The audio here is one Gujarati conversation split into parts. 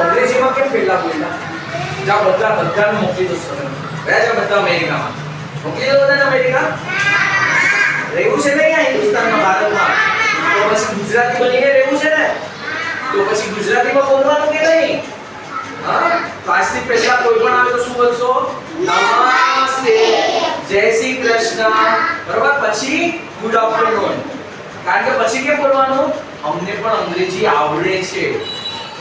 અંગ્રેજીમાં કેમ પહેલા બોલ્યા? જા બધા બધાને મોકલી દો સર. ગયા છે બધા અમેરિકામાં. મોકલી દો બધાને અમેરિકા? રહેવું છે ને અહીંયા હિન્દુસ્તાનમાં, ભારતમાં? તો પછી ગુજરાતી બનીને રહેવું છે ને? તો પછી ગુજરાતીમાં બોલવાનું કે નહીં? હા? પહેલા કોઈ પણ આવે તો શું બોલશો? નમસ્તે. જય શ્રી કૃષ્ણ. બરોબર? પછી ગુડ આફ્ટરનૂન કારણ કે પછી કેમ બોલવાનું? અમને પણ અંગ્રેજી આવડે છે.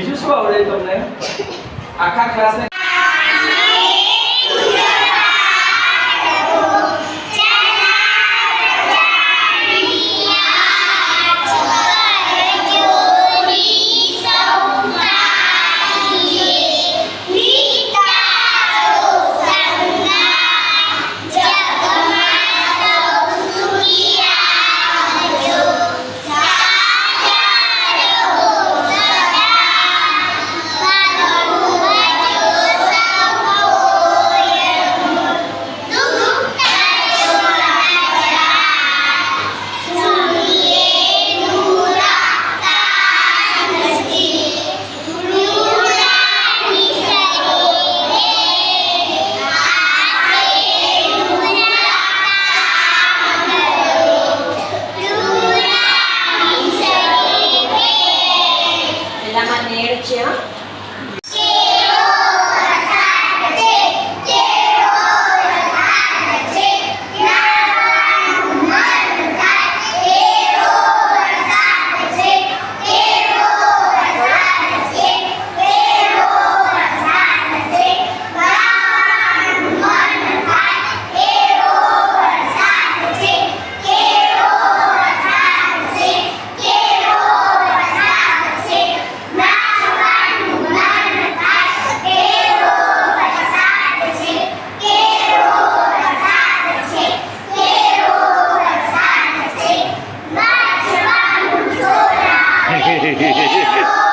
બીજું શું આવડે તમને? આખા ક્લાસને 嘿嘿嘿嘿嘿。